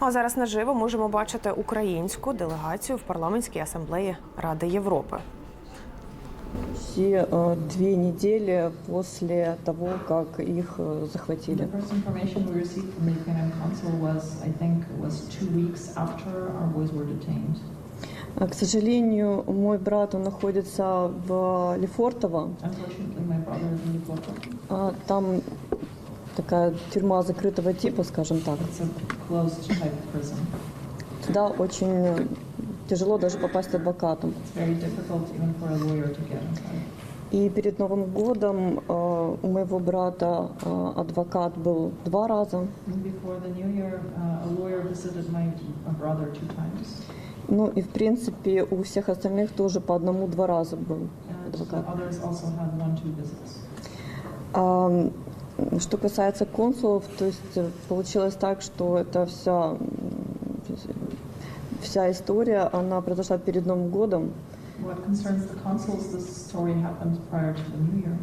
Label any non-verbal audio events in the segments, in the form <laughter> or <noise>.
А зараз наживо можемо бачити українську делегацію в парламентській асамблеї Ради Європи. Все э, две недели после того, как их э, захватили. К сожалению, мой брат он находится в Лефортово. Там такая тюрьма закрытого типа, скажем так. Туда очень тяжело даже попасть адвокатом. И перед Новым годом э, у моего брата э, адвокат был два раза. Year, uh, ну и в принципе у всех остальных тоже по одному-два раза был адвокат. Uh, also had one, two visits. А, м, что касается консулов, то есть э, получилось так, что это вся, м, вся история, она произошла перед Новым годом. What concerns the consuls, this story happened prior to the new year.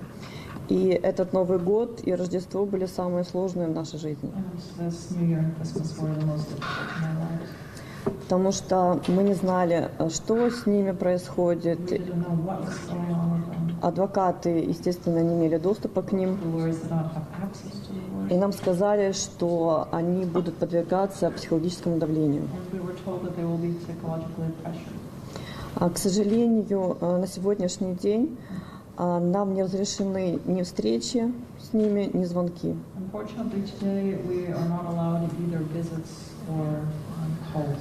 И этот Новый год и Рождество были самые сложные в нашей жизни. And this new year and Christmas were the most difficult in our lives. Потому что мы не знали, э, что с ними We происходит. didn't know what was going on with them. Адвокаты, естественно, не имели доступа к ним. The lawyers did not have access to the И lawyers. нам сказали, что они будут подвергаться психологическому давлению. And we were told that they will be psychologically pressured. А, К сожалению, э, на сегодняшний день а, нам не разрешены ни встречи с ними, ни звонки. Unfortunately, today we are not allowed either visits or um, calls.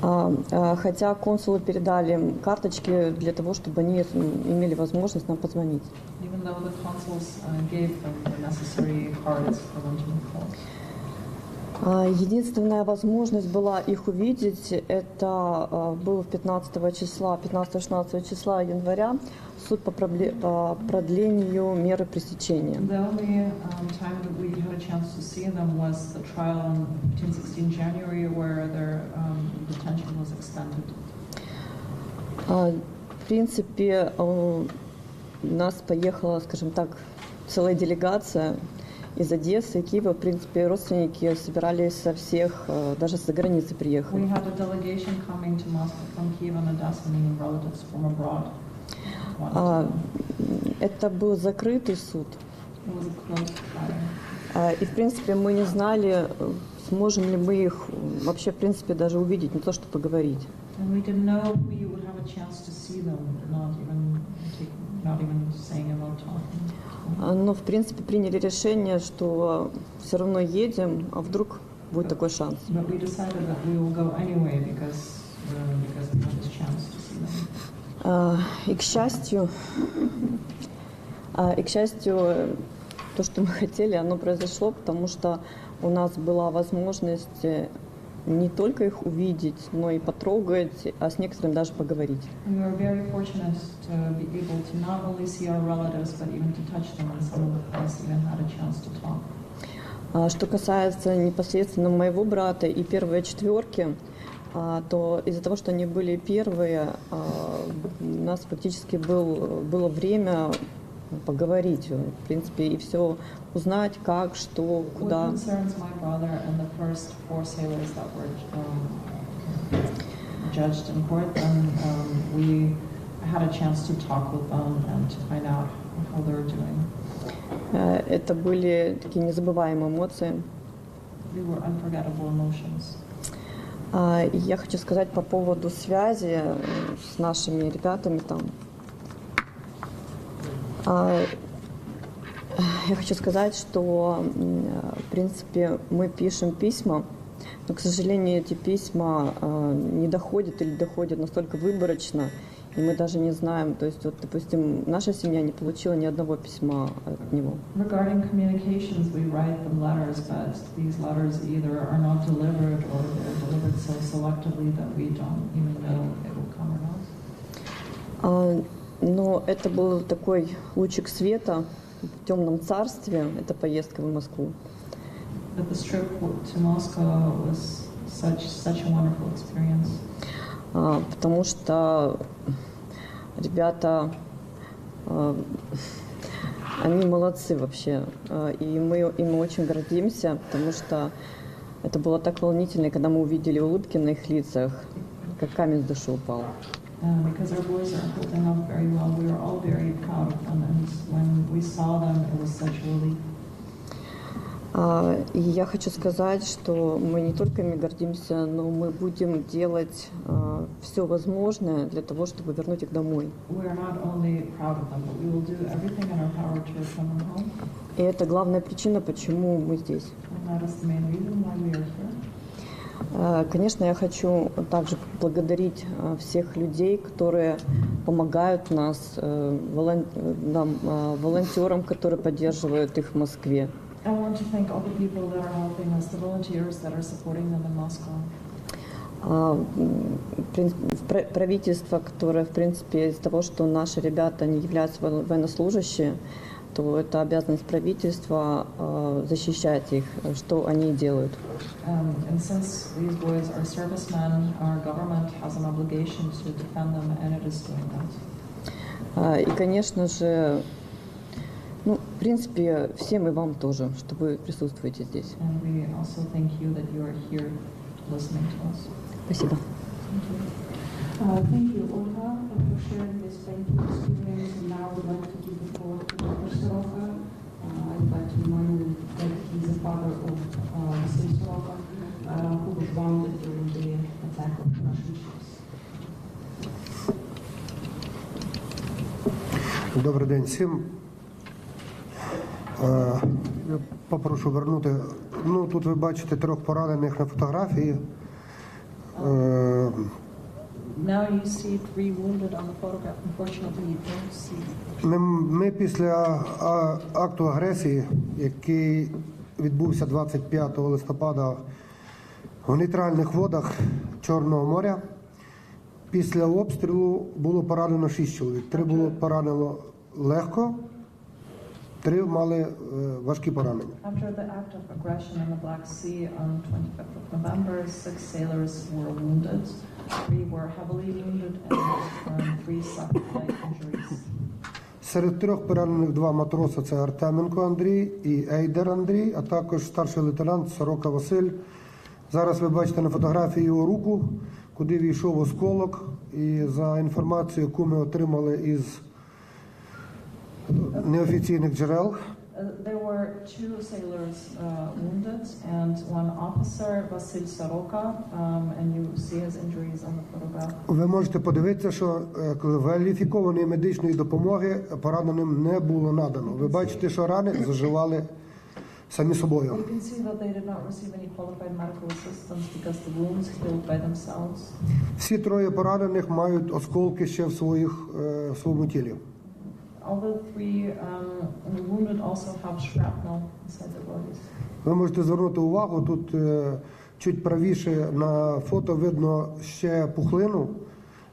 Хотя консулы передали карточки для того, чтобы они имели возможность нам позвонить. Even though the consuls uh, gave them the necessary cards for them to. А, Единственная возможность была их увидеть, это а, было 15 числа, 15-16 числа января, суд по, пробле- по продлению меры пресечения. The only um, time that we had a chance to see them was the trial on 15-16 January where their um, detention was extended. А, В принципе, э, у нас поехала, скажем так, целая делегация из Одессы, Киева. В принципе, родственники собирались со всех, э, даже за границы We приехали. had a delegation coming to Moscow from Kiev and Odessa, meaning relatives from abroad. wanted to А, come. Это был закрытый суд. It was a closed trial. А, И, в принципе, мы не знали, э, сможем ли мы их э, вообще, в принципе, даже увидеть, не то что поговорить. And we didn't know if we would have a chance to see them, not even, take, not even saying about talking. А, Но, в принципе, приняли решение, что все равно едем, а вдруг будет такой шанс. But we decided that we will go anyway because, uh, because we had this chance to see them. А, И к счастью, а, и к счастью, э, то, что мы <laughs> хотели, оно произошло, потому что у нас была возможность э, не только их увидеть, но и потрогать, а с некоторыми даже поговорить. We were very fortunate to be able to not only see our relatives, but even to touch them, and some of us even had a chance to talk. А Что касается непосредственно моего брата и первой четверки, а, то из-за того, что они были первые, а, у нас фактически был, было время поговорить, в принципе, и все узнать, как, что, куда. concerns my brother and the first four sailors that were um, judged in court, then um, we had a chance to talk with them and to find out how they're doing. Э, Это были такие незабываемые эмоции. They were unforgettable emotions. А, Я хочу сказать по поводу связи э, с нашими ребятами там. А, Я хочу сказать, что, в принципе, мы пишем письма, но, к сожалению, эти письма э, не доходят или доходят настолько выборочно, и мы даже не знаем. То есть, вот, допустим, наша семья не получила ни одного письма от него. Regarding communications, we write them letters, but these letters either are not delivered or they're delivered so selectively that we don't even know if it will come or not. Но это был такой лучик света в темном царстве, эта поездка в Москву. Such such А, Потому что ребята, а, они молодцы вообще. А, И мы им очень гордимся, потому что Это было так волнительно, когда мы увидели улыбки на их лицах, как камень с души упал. Uh, because our boys are holding up very well, we were all very proud of them, and when we saw them, it was such a relief. А, И я хочу сказать, что мы не только ими гордимся, но мы будем делать все возможное для того, чтобы вернуть их домой. We are not only proud of them, but we will do everything in our power to return them home, И это главная причина, почему мы здесь. Конечно, я хочу также поблагодарить а, всех людей, которые помогают нас, э, волон- э, нам, а, волонтерам, которые поддерживают их в Москве. I want to thank all the people that are helping us, the volunteers that are supporting them in Moscow. А, м, в принципе, пра- правительство, которое, в принципе, из-за того, что наши ребята не являются во- военнослужащие, то это обязанность правительства а, защищать их, что они делают. Um, and since these boys are servicemen, our government has an obligation to defend them, and it is doing that. А, И, конечно же, ну, в принципе, всем и вам тоже, что вы присутствуете здесь. And we also thank you that you are here listening to us. Спасибо. Thank you. Uh, Thank you, Olga, for sharing this painful experience. And now we'd like to give the floor to Dr. Soroka. Uh, I'd like to remind you that he's the father of uh, Vasil Soroka, uh, who was wounded during the attack of Russian ships. Добрий день всім. Е, Я попрошу вернути. Ну, тут ви бачите трьох поранених на фотографії. Now you see three wounded on the photograph. Unfortunately, you don't see. Ми, ми після а, акту агресії, який відбувся 25 листопада в нейтральних водах Чорного моря, після обстрілу було поранено 6 чоловік. Три було поранено легко, три мали е, важкі поранення. After the act of aggression in the Black Sea on 25th of November, six sailors were wounded. Three were heavily wounded, and three suffered light injuries. Серед трьох поранених два матроси це Артеменко Андрій і Ейдер Андрій, а також старший лейтенант Сорока Василь. Зараз ви бачите на фотографії його руку, куди війшов осколок. І за інформацією, яку ми отримали із неофіційних джерел, Uh, there were two sailors uh, wounded and one officer, Vasil Soroka, um, and you see his injuries on the photograph. ви можете подивитися, що е, кваліфікованої медичної допомоги пораненим не було надано. Ви бачите, що рани заживали самі собою. You can see that they did not receive any qualified medical assistance because the wounds healed by themselves. Всі троє поранених мають осколки ще в своїх е, в своєму тілі. All the three um, wounded also have shrapnel inside their bodies. Ви можете звернути увагу, тут е, чуть правіше на фото видно ще пухлину,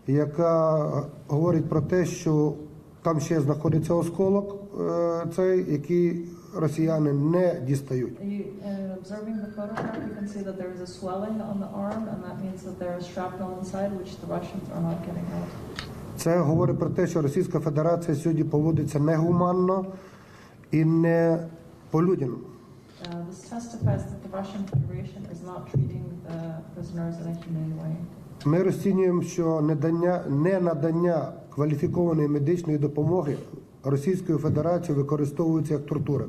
яка говорить про те, що там ще знаходиться осколок, е, цей, який росіяни не дістають. Uh, observing the photograph, you can see that there is a swelling on the arm, and that means that there is shrapnel inside, which the Russians are not getting out. Це говорить про те, що Російська Федерація сьогодні поводиться негуманно і не по-людяному. Uh. Ми розцінюємо, що недання, не надання кваліфікованої медичної допомоги Російською Федерацією використовується як тортура.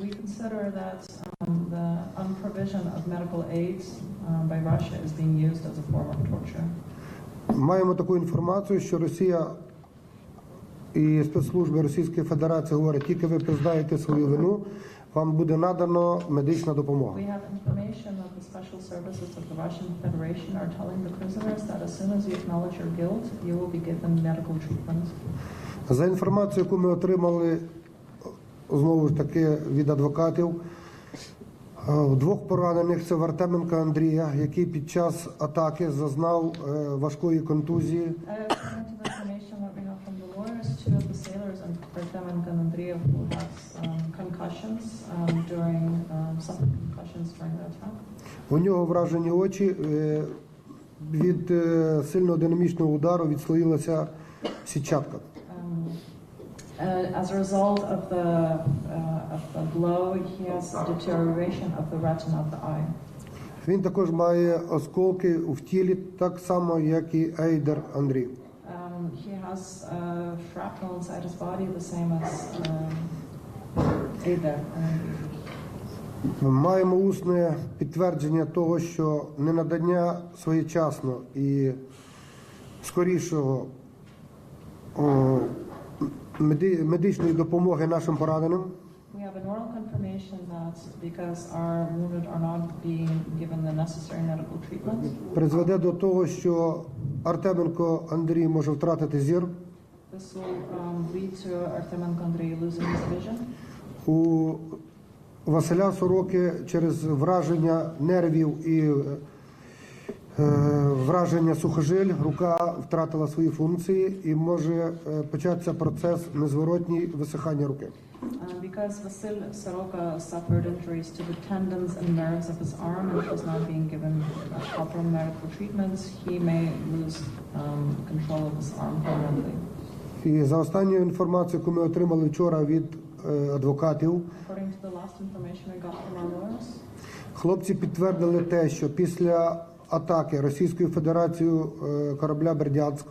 We consider that um, the unprovision of medical aid um, by Russia is being used as a form of torture. Маємо таку інформацію, що Росія і спецслужби Російської Федерації говорять, тільки ви признаєте свою вину, вам буде надано медична допомога. We have information that the special services of the Russian Federation are telling the prisoners that as soon as you acknowledge your guilt, you will be given medical treatment. За інформацією, яку ми отримали знову ж таки від адвокатів, двох поранених це Вартеменка Андрія, який під час атаки зазнав е, важкої контузії. Uh, um, um, um. У нього вражені очі. е, Від е, сильного динамічного удару відслоїлася сітчатка. Um, uh, as a result of the uh, of the blow, he has a deterioration of the retina of the eye. Він також має осколки в тілі, так само, як і Ейдер Андрій. Um, he has uh, shrapnel inside his body, the same as um, Ada. Ми маємо усне підтвердження того, що ненадання своєчасно і скорішого о, медичної допомоги нашим пораненим We have an oral confirmation that because our wounded are not being given the necessary medical treatment, призведе до того, що Артеменко Андрій може втратити зір. this will um, lead to Artemenko Andrei losing his vision. У Василя Сороки через враження нервів і е, враження сухожиль рука втратила свої функції і може е, початися процес незворотній висихання руки. Uh, because Vasil Soroka suffered injuries to the tendons and nerves of his arm and was not being given uh, proper medical treatments, he may lose um, control of his arm permanently. І за останньою інформацією, яку ми отримали вчора від е, адвокатів, According to the last information we got from our lawyers, хлопці підтвердили те, що після атаки Російською Федерацією е, корабля Бердянськ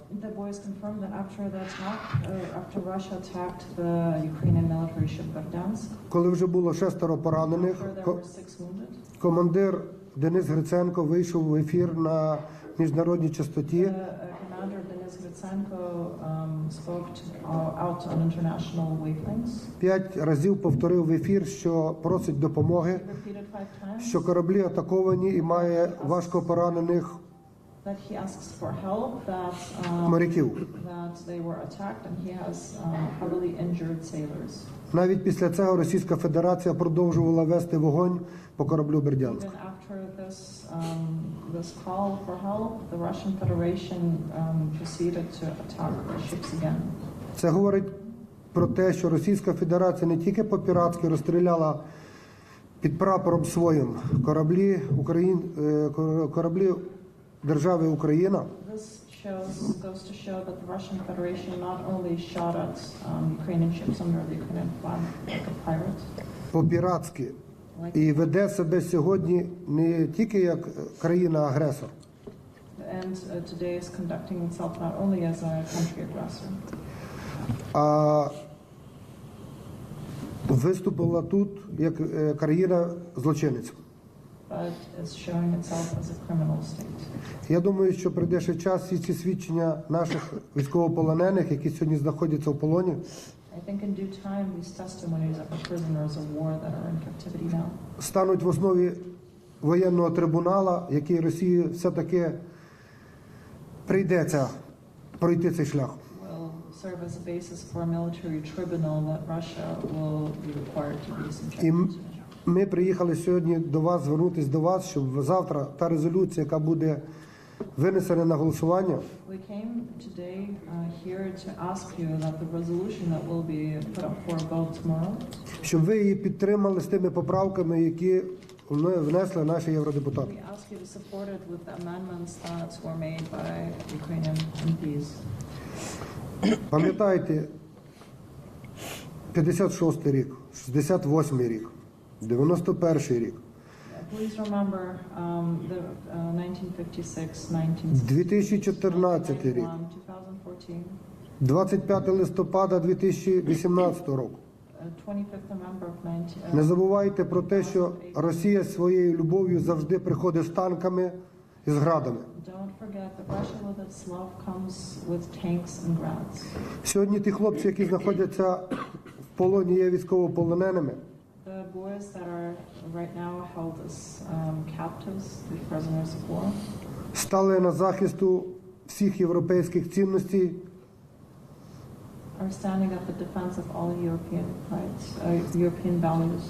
uh, коли вже було шестеро поранених, командир Денис Гриценко вийшов в ефір на міжнародній частоті. П'ять разів повторив в ефір, що просить допомоги, що кораблі атаковані і має важко поранених that he asks for help, that, um, моряків. that they were attacked and he has um, heavily injured sailors. Навіть після цього Російська Федерація продовжувала вести вогонь по кораблю Бердянськ. Even after this, um, this call for help, the Russian Federation um, proceeded to attack the ships again. Це говорить про те, що Російська Федерація не тільки по-піратськи розстріляла під прапором своїм кораблі Україн, е, кораблі держави Україна, This shows, goes to show that the Russian Federation not only shot at um, Ukrainian ships under the Ukrainian flag like a pirate, по-піратськи, like, і веде себе сьогодні не тільки як країна-агресор, and uh, today is conducting itself not only as a country aggressor, а виступила тут як е, країна-злочинець. But is showing itself as a criminal state. Я думаю, що прийде ще час всі ці свідчення наших військовополонених, які сьогодні знаходяться в полоні, I think in due time, these testimonies of the prisoners of war that are in captivity now стануть в основі воєнного трибунала, який Росії все-таки прийдеться пройти цей шлях. serve as a basis for a military tribunal that Russia will be required to be subjected to. Ми приїхали сьогодні до вас, звернутися до вас, щоб завтра та резолюція, яка буде винесена на голосування, uh, щоб ви її підтримали з тими поправками, які вне- внесли наші євродепутати. Пам'ятайте, 56 рік, 68 рік, 91 рік, Please remember um, the uh, 1956, 1961, 2014 рік, 2014, 25 листопада 2018 року. uh, 25th November of 19, Не uh, забувайте про те, що Росія своєю любов'ю завжди приходить з танками і з градами. Don't forget that Russia with its love comes with tanks and grads. Сьогодні ті хлопці, які знаходяться в полоні, є військовополоненими. The boys that are right now held as um, captives, the prisoners of war, стали на захисту всіх європейських цінностей are standing at the defense of all European rights, uh, European values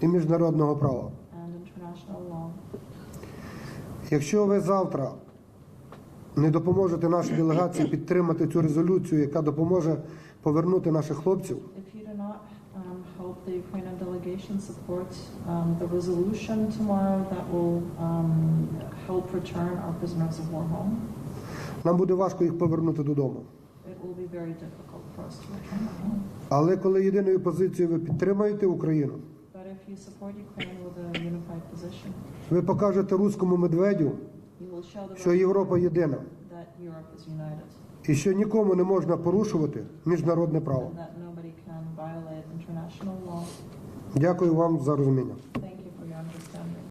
і міжнародного права. and international law. Якщо ви завтра не допоможете нашій делегації підтримати цю резолюцію, яка допоможе повернути наших хлопців, If you do not um, help the Ukrainian delegation support um, the resolution tomorrow that will um, help return our prisoners of war home, нам буде важко їх повернути додому. it will be very difficult for us to return them home. Але коли єдиною позицією ви підтримаєте Україну, But if if you support Ukraine with a unified position, ви покажете руському медведю, you will show the що world Європа єдина that Europe is united і що нікому не можна порушувати міжнародне право. and that nobody can violate international law. Дякую вам за розуміння.